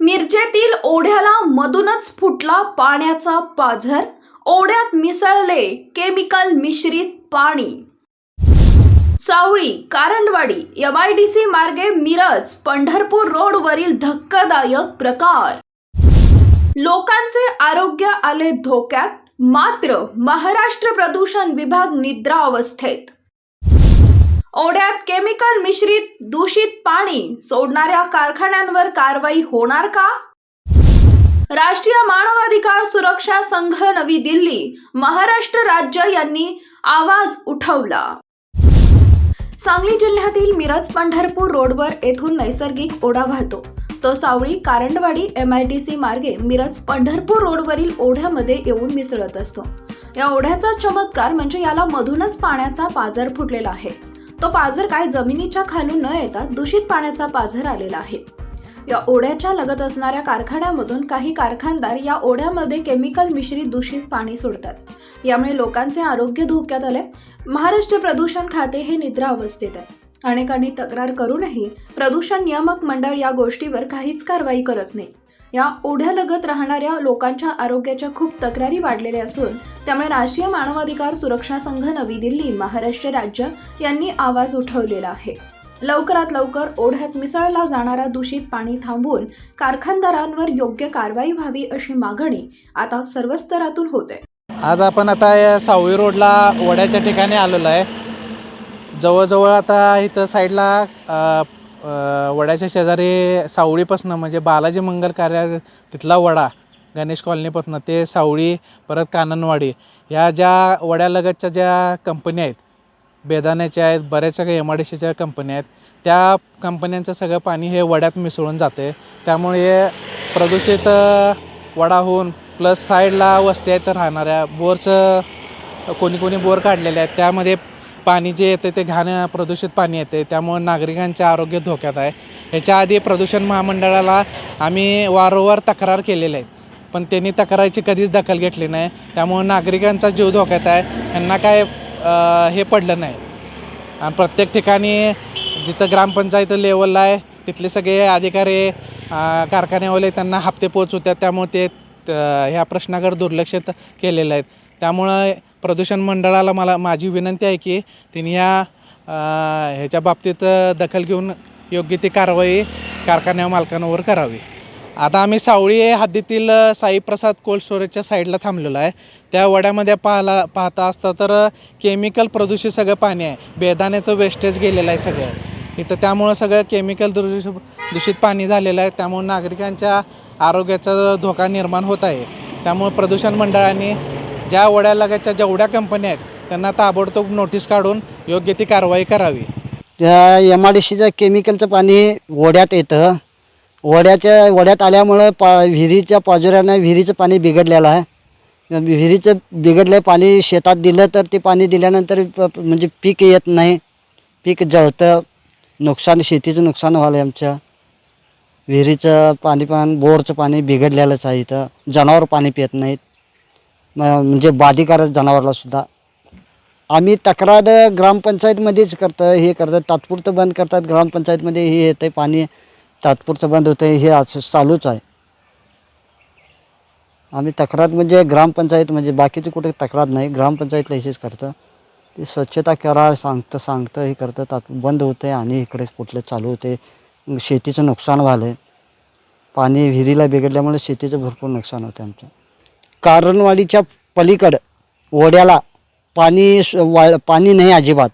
मिरजेतील ओढ्याला मधूनच फुटला पाण्याचा पाझर. ओढ्यात मिसळले केमिकल मिश्रित पाणी. सावळी कारंडवाडी एमआयडीसी मार्गे मिरज पंढरपूर रोडवरील धक्कादायक प्रकार. लोकांचे आरोग्य आले धोक्यात मात्र महाराष्ट्र प्रदूषण विभाग निद्रा अवस्थेत ओढ्यात केमिकल मिश्रित दूषित पाणी सोडणाऱ्या कारखान्यांवर कारवाई होणार का? राष्ट्रीय मानवाधिकार सुरक्षा संघ नवी दिल्ली महाराष्ट्र राज्य यांनी आवाज उठवला. सांगली जिल्ह्यातील मिरज पंढरपूर रोडवर येथून नैसर्गिक ओढा वाहतो. तो Savali Karandwadi M I T C मार्गे मिरज पंढरपूर रोडवरील ओढ्यामध्ये येऊन मिसळत असतो. या ओढ्याचा चमत्कार म्हणजे याला मधूनच पाण्याचा पाजर फुटलेला आहे. तो पाझर काय जमिनीच्या खालून न येता दूषित पाण्याचा पाझर आलेला आहे. या ओढ्याच्या लगत असणाऱ्या कारखान्यामधून काही कारखानदार या ओढ्यामध्ये केमिकल मिश्रित दूषित पाणी सोडतात. यामुळे लोकांचे आरोग्य धोक्यात आले महाराष्ट्र प्रदूषण खाते हे निद्रा अवस्थेत आहे. अनेकांनी तक्रार करूनही प्रदूषण नियामक मंडळ या गोष्टीवर काहीच कारवाई करत नाही. या ओढ्यालगत राहणाऱ्या लोकांच्या आरोग्याच्या खूप तक्रारी वाढलेल्या असून त्यामुळे राष्ट्रीय मानवाधिकार सुरक्षा संघ नवी दिल्ली महाराष्ट्र राज्य यांनी आवाज उठवलेला आहे. लवकरात लवकर ओढ्यात मिसळला जाणारा दूषित पाणी थांबवून कारखानदारांवर योग्य कारवाई व्हावी अशी मागणी आता सर्व स्तरातून होते. आज आपण आता या सावळी रोडला वड्याच्या ठिकाणी आलेलो आहे. जवळजवळ आता इथं साईडला वड्याच्या शेजारी सावळीपासनं म्हणजे बालाजी मंगल कार्य तिथला वडा गणेश कॉलनीपासनं ते सावळी परत काननवाडी ह्या ज्या वड्यालगतच्या ज्या कंपन्या आहेत बेदाण्याच्या आहेत बऱ्याचशा काही एम आय डी सीच्या कंपन्या आहेत त्या कंपन्यांचं सगळं पाणी हे वड्यात मिसळून जाते त्यामुळे हे प्रदूषित वडा होऊन प्लस साईडला वस्ती आहेत राहणाऱ्या बोरचं कोणी कोणी बोर काढलेले आहेत त्यामध्ये पाणी जे येते ते घाण प्रदूषित पाणी येते. त्यामुळे नागरिकांचे आरोग्य धोक्यात आहे. ह्याच्या आधी प्रदूषण महामंडळाला आम्ही वारंवार तक्रार केलेली आहे. पण त्यांनी तक्रारीची कधीच दखल घेतली नाही. त्यामुळे नागरिकांचा जीव धोक्यात आहे. यांना काय हे पडलं नाही. आणि प्रत्येक ठिकाणी जिथं ग्रामपंचायत लेवलला आहे तिथले सगळे अधिकारी कारखान्यावाले त्यांना हप्ते पोचवतात त्यामुळे ते ह्या प्रश्नाकडे दुर्लक्षित केलेलं आहेत त्यामुळं प्रदूषण मंडळाला मला माझी विनंती आहे की त्यांनी ह्या ह्याच्या बाबतीत दखल घेऊन योग्य ती कारवाई कारखान्या मालकांवर करावी. आता आम्ही सावळी हद्दीतील साईप्रसाद कोल्ड स्टोरेजच्या साईडला थांबलेलो आहे. त्या वड्यामध्ये पाहला पाहता असता तर केमिकल प्रदूषित सगळं पाणी आहे. बेदाण्याचं वेस्टेज गेलेलं आहे सगळं. इथं त्यामुळं सगळं केमिकल दूष दूषित पाणी झालेलं आहे. त्यामुळे नागरिकांच्या आरोग्याचा धोका निर्माण होत आहे. त्यामुळे प्रदूषण मंडळाने ज्या वड्यालगतच्या जेवढ्या कंपन्या आहेत त्यांना ताबडतोब नोटीस काढून योग्य ती कारवाई करावी. त्या एम आय डी सीचं केमिकलचं पाणी ओढ्यात येतं. वड्याच्या वड्यात आल्यामुळं पा विहिरीच्या पाजुऱ्यानं विहिरीचं पाणी बिघडलेलं आहे. विहिरीचं बिघडलं पाणी शेतात दिलं तर ते पाणी दिल्यानंतर प- म्हणजे पीक येत नाही. पीक जळतं. नुकसान शेतीचं नुकसान व्हालं आमच्या. विहिरीचं पाणी पण बोरचं पाणी बिघडलेलंच आहे इथं. जनावर पाणी पित नाहीत. म्हणजे बाधिकारच जनावरला सुद्धा. आम्ही तक्रार ग्रामपंचायतमध्येच करतं हे करतात तात्पुरतं बंद करतात. ग्रामपंचायतमध्ये हे येतं आहे पाणी तात्पुरतं बंद होतं हे असं चालूच आहे. आम्ही तक्रार म्हणजे ग्रामपंचायत म्हणजे बाकीची कुठे तक्रार नाही ग्रामपंचायतला हेच करतं ते स्वच्छता करा सांगतं सांगतं हे करतं तात बंद होतं आहे आणि इकडे कुठलं चालू होते शेतीचं नुकसान झालं आहे पाणी विहिरीला बिघडल्यामुळे शेतीचं भरपूर नुकसान होतं आमचं. कारणवाडीच्या पलीकडं ओढ्याला पाणी वा पाणी नाही अजिबात.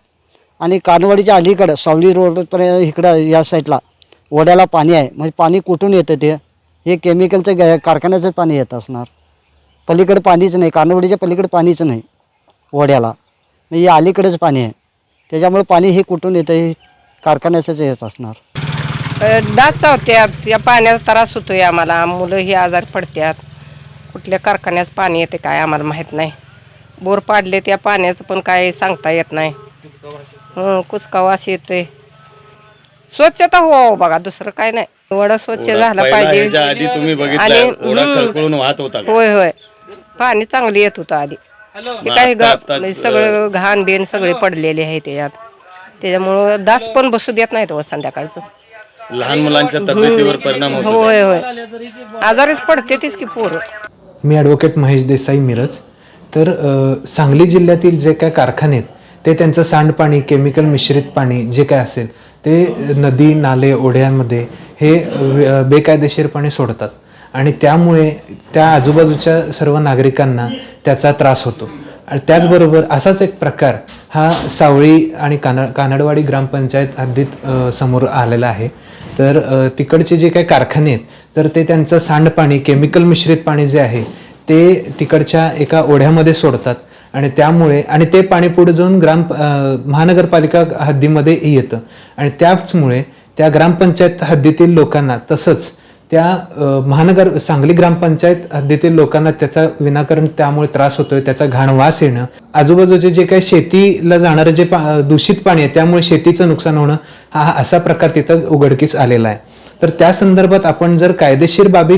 आणि कारणवाडीच्या अलीकडं सावली रोडपर्यंत इकडं या साईडला ओढ्याला पाणी आहे. म्हणजे पाणी कुठून येतं ते? हे केमिकलचं ग कारखान्याचं पाणी येत असणार. पलीकडं पाणीच नाही. कारणवाडीच्या पलीकडं पाणीच नाही ओढ्याला म्हणजे अलीकडेच पाणी आहे. त्याच्यामुळे पाणी हे कुठून येतं? हे कारखान्याचंच येत असणार. डास चावत्यात या पाण्याचा त्रास होतोय आम्हाला. मुलं ही आजार पडतात. कुठल्या कारखान्याचं पाणी येते काय आम्हाला माहीत नाही. बोर पाडले त्या पाण्याचं पण काय सांगता येत नाही. हं, कुचका वास येतोय. स्वच्छता हो बघा दुसरं काय नाही. वडा स्वच्छ झाला पहिला पाहिजे. ह्याच्या आधी तुम्ही बघितलं आणि- ओढा हम्म. खळखळून वाहत होता का? होय होय. पाणी चांगलं येत होतं आधी. हे काय आता- म्हणजे सगळं घाण बिण सगळे पडलेले आहे त्याच्यात त्याच्यामुळं डास पण बसू देत नाहीत व संध्याकाळचं. लहान मुलांच्या तब्येतीवर परिणाम होतो. होय होय. आजारीच पडते तीच की पोरं. मी ॲडव्होकेट महेश देसाई मिरज. तर सांगली जिल्ह्यातील जे काय कारखाने आहेत ते त्यांचं सांडपाणी केमिकल मिश्रित पाणी जे काय असेल ते नदी नाले ओढ्यांमध्ये हे बेकायदेशीरपणे सोडतात. आणि त्यामुळे त्या आजूबाजूच्या सर्व नागरिकांना त्याचा त्रास होतो. आणि त्याचबरोबर असाच एक प्रकार हा सावळी आणि कान कानडवाडी ग्रामपंचायत हद्दीत समोर आलेला आहे. तर तिकडचे जे काही कारखाने आहेत तर ते त्यांचं सांडपाणी केमिकल मिश्रित पाणी जे आहे ते तिकडच्या एका ओढ्यामध्ये सोडतात. आणि त्यामुळे आणि ते पाणी पुढे जाऊन ग्राम महानगरपालिका हद्दीमध्ये येतं. आणि त्याचमुळे त्या ग्रामपंचायत हद्दीतील लोकांना तसंच त्या महानगर सांगली ग्रामपंचायत हद्दीतील लोकांना त्याचा विनाकारण त्यामुळे त्रास होतोय त्याचा घाण वास येणं. आजूबाजूचे जे काही शेतीला जाणारं जे पा दूषित पाणी आहे त्यामुळे शेतीचं नुकसान होणं हा हा असा प्रकार तिथं उघडकीस आलेला आहे. तर त्या संदर्भात आपण जर कायदेशीर बाबी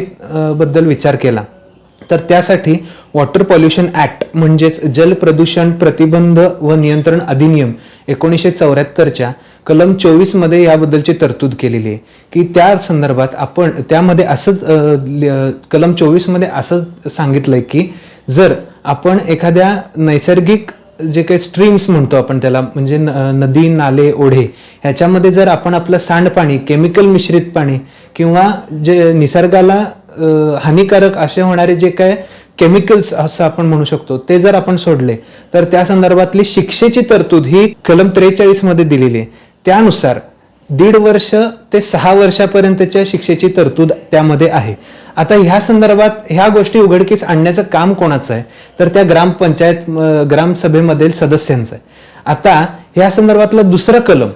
बद्दल विचार केला तर त्यासाठी वॉटर पॉल्युशन ऍक्ट म्हणजेच जल प्रदूषण प्रतिबंध व नियंत्रण अधिनियम एकोणीसशे चौऱ्याहत्तरच्या कलम चोवीसमध्ये याबद्दलची तरतूद केलेली आहे. की त्या संदर्भात आपण त्यामध्ये असंच ल- कलम चोवीसमध्ये असं सांगितलंय की जर आपण एखाद्या नैसर्गिक जे काही स्ट्रीम्स म्हणतो आपण त्याला म्हणजे न- नदी नाले ओढे ह्याच्यामध्ये जर आपण आपलं सांडपाणी केमिकल मिश्रित पाणी किंवा जे निसर्गाला हानिकारक असे होणारे जे काय केमिकल्स असं आपण म्हणू शकतो ते जर आपण सोडले तर त्या संदर्भातली शिक्षेची तरतूद ही कलम त्रेचाळीसमध्ये दिलेली आहे. त्यानुसार दीड वर्ष ते सहा वर्षापर्यंतच्या शिक्षेची तरतूद त्यामध्ये आहे. आता ह्या संदर्भात ह्या गोष्टी उघडकीस आणण्याचं काम कोणाचं आहे? तर त्या ग्रामपंचायत ग्रामसभेमधील सदस्यांचं आहे. आता ह्या संदर्भातलं दुसरं कलम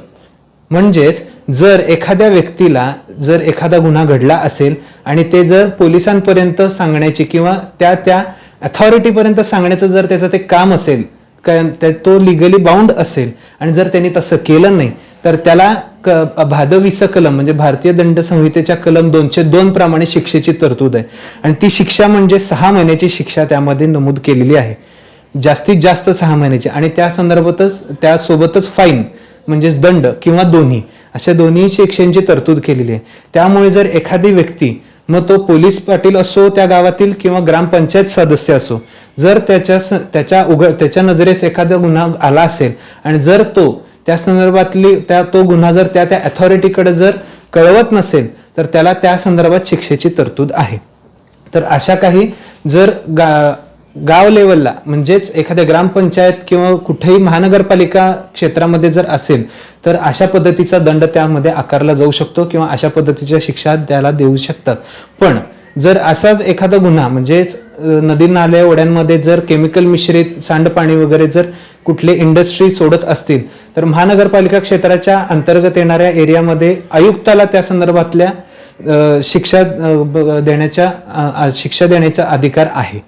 म्हणजेच जर एखाद्या व्यक्तीला जर एखादा गुन्हा घडला असेल आणि ते जर पोलिसांपर्यंत सांगण्याची किंवा त्या त्या अथॉरिटीपर्यंत सांगण्याचं जर त्याचं ते काम असेल त्या- तो लिगली बाउंड असेल आणि जर त्यांनी तसं केलं नाही तर त्याला क- कलम म्हणजे भारतीय दंड संहितेच्या कलम दोनशे दोन प्रमाणे शिक्षेची तरतूद आहे. आणि ती शिक्षा म्हणजे सहा महिन्याची शिक्षा त्यामध्ये नमूद केलेली आहे. जास्तीत जास्त सहा महिन्याची आणि त्या संदर्भातच त्यासोबतच फाईन म्हणजेच दंड किंवा दोन्ही अशा दोन्ही शिक्षेची तरतूद केलेली आहे. त्यामुळे जर एखादी व्यक्ती मग तो पोलीस पाटील असो त्या गावातील किंवा ग्रामपंचायत सदस्य असो जर त्याच्या स- त्याच्या उघड त्याच्या नजरेस एखादा गुन्हा आला असेल आणि जर तो त्या संदर्भातली त्या तो गुन्हा जर त्या त्या अथॉरिटीकडे जर कळवत नसेल तर त्याला त्या संदर्भात शिक्षेची तरतूद आहे. तर अशा काही जर गा गाव लेवलला म्हणजेच एखाद्या ग्रामपंचायत किंवा कुठेही महानगरपालिका क्षेत्रामध्ये जर असेल तर अशा पद्धतीचा दंड त्यामध्ये आकारला जाऊ शकतो किंवा अशा पद्धतीच्या शिक्षा त्याला देऊ शकतात. पण जर असाच एखादा गुन्हा म्हणजेच नदी नाल्या ओढ्यांमध्ये जर केमिकल मिश्रित सांडपाणी वगैरे जर कुठले इंडस्ट्री सोडत असतील तर महानगरपालिका क्षेत्राच्या अंतर्गत येणाऱ्या एरियामध्ये आयुक्ताला त्या संदर्भातल्या शिक्षा ब- देण्याच्या शिक्षा देण्याचा अधिकार आहे.